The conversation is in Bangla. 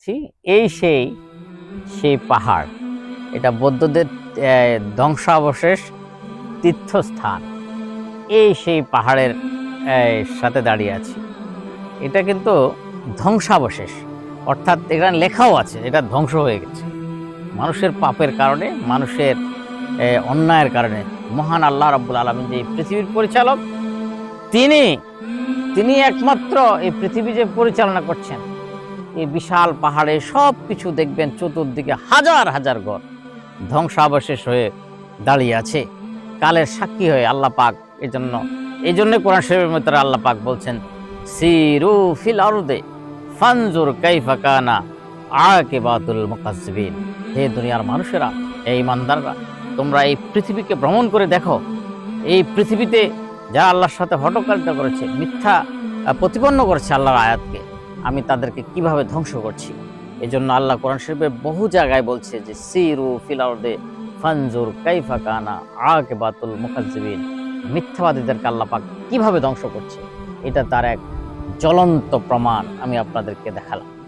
দেখাচ্ছি এই সেই সেই পাহাড়। এটা বৌদ্ধদের ধ্বংসাবশেষ, তীর্থস্থান। এই সেই পাহাড়ের সাথে দাঁড়িয়ে আছি। এটা কিন্তু ধ্বংসাবশেষ। অর্থাৎ এখানে লেখাও আছে, এটা ধ্বংস হয়ে গেছে। মানুষের পাপের কারণে, মানুষের অন্যায়ের কারণে মহান আল্লাহ রাব্বুল আলমিন যে পৃথিবীর পরিচালক, তিনি তিনি একমাত্র এই পৃথিবী যে পরিচালনা করছেন। এই বিশাল পাহাড়ে সব কিছু দেখবেন, চতুর্দিকে হাজার হাজার ঘর। ধ্বংসাবশেষ হয়ে দাঁড়িয়ে আছে। কালের সাক্ষী হয়ে আল্লাহ পাক এই জন্য এই জন্য কোরআন শরীফের মধ্যে আল্লাহ পাক বলছেন, সিরু ফিল আরদে, ফানজুর কাইফা কানা আকিবাতুল মুকাজ্জিবিন হে দুনিয়ার মানুষেরা এই ইমানদাররা তোমরা এই পৃথিবীকে ভ্রমণ করে দেখো। এই পৃথিবীতে যারা আল্লাহর সাথে হটকারিতা করেছে, মিথ্যা প্রতিপন্ন করেছে আল্লাহর আয়াতকে। আমি তাদেরকে কীভাবে ধ্বংস করছি? এই জন্য আল্লাহ কোরআন শরীফে বহু জায়গায় বলছে যে, সিরু ফিলাউদে ফানজুর কাইফা কানা আকে বাতুল মুখাজিবিন মিথ্যাবাদীদেরকে আল্লাহ পাক কীভাবে ধ্বংস করছে? এটা তার এক জ্বলন্ত প্রমাণ আমি আপনাদেরকে দেখালাম।